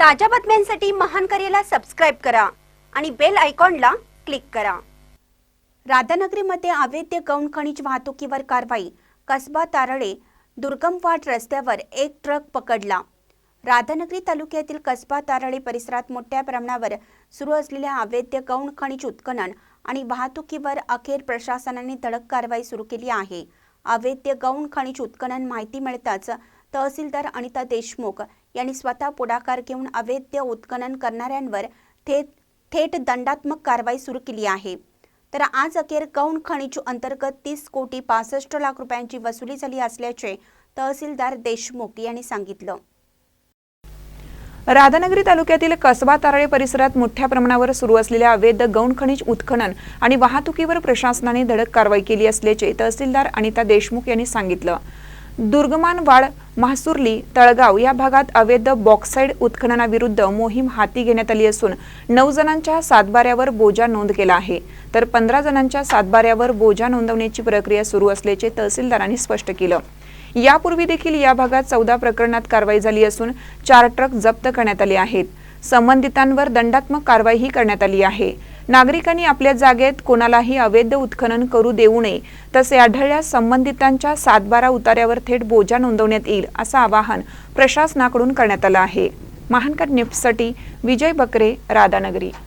ताज्या बातम्यांसाठी महान करेला सबस्क्राईब करा आणि बेल आयकॉनला क्लिक करा. राधानगरीमध्ये अवैध गौण खनिज वाहतुकीवर कारवाई. कसबा तारळे दुर्गमवाड रस्त्यावर एक ट्रक पकडला. राधानगरी तालुक्यातील कसबा तारळे परिसरात मोठ्या प्रमाणावर सुरू असलेल्या अवैध गौण खनिज उत्खनन आणि वाहतुकीवर अखेर प्रशासनाने धडक कारवाई सुरू केली आहे. अवैध गौण खनिज उत्खनन माहिती मिळताच तहसीलदार अनिता देशमुख यांनी स्वतः पुढाकार घेऊन अवैध उत्खनन करणाऱ्यांवर थेट थेट दंडात्मक कारवाई सुरू केली आहे. तर आज अखेर गौण खनिज अंतर्गत तीस कोटी पासष्ट लाख रुपयांची वसुली झाली असल्याचे तहसीलदार देशमुख यांनी सांगितलं. राधानगरी तालुक्यातील कसबा तारळे परिसरात मोठ्या प्रमाणावर सुरू असलेल्या अवैध गौण खनिज उत्खनन आणि वाहतुकीवर प्रशासनाने धडक कारवाई केली असल्याचे तहसीलदार अनिता देशमुख यांनी सांगितलं. दुर्गमानवाड महासुर्ली तळगाव या भागात अवैध बॉक्साईड उत्खननाविरुद्ध मोहीम हाती घेण्यात आली असून नऊ जणांच्या सातबाऱ्यावर बोजा नोंद केला आहे. तर पंधरा जणांच्या सातबाऱ्यावर बोजा नोंदवण्याची प्रक्रिया सुरू असल्याचे तहसीलदारांनी स्पष्ट केलं. यापूर्वी देखील या भागात चौदा प्रकरणात कारवाई झाली असून चार ट्रक जप्त करण्यात आले आहेत. संबंधितांवर दंडात्मक कारवाईही करण्यात आली आहे. नागरिकांनी आपल्या जागेत कोणालाही अवैध उत्खनन करू देऊ नये तसे आढळल्यास संबंधितांच्या सातबारा उतार्यावर थेट बोजा नोंदवण्यात येईल असं आवाहन प्रशासनाकडून करण्यात आलं आहे. महानकर निफ्टसाठी विजय बकरे राधानगरी.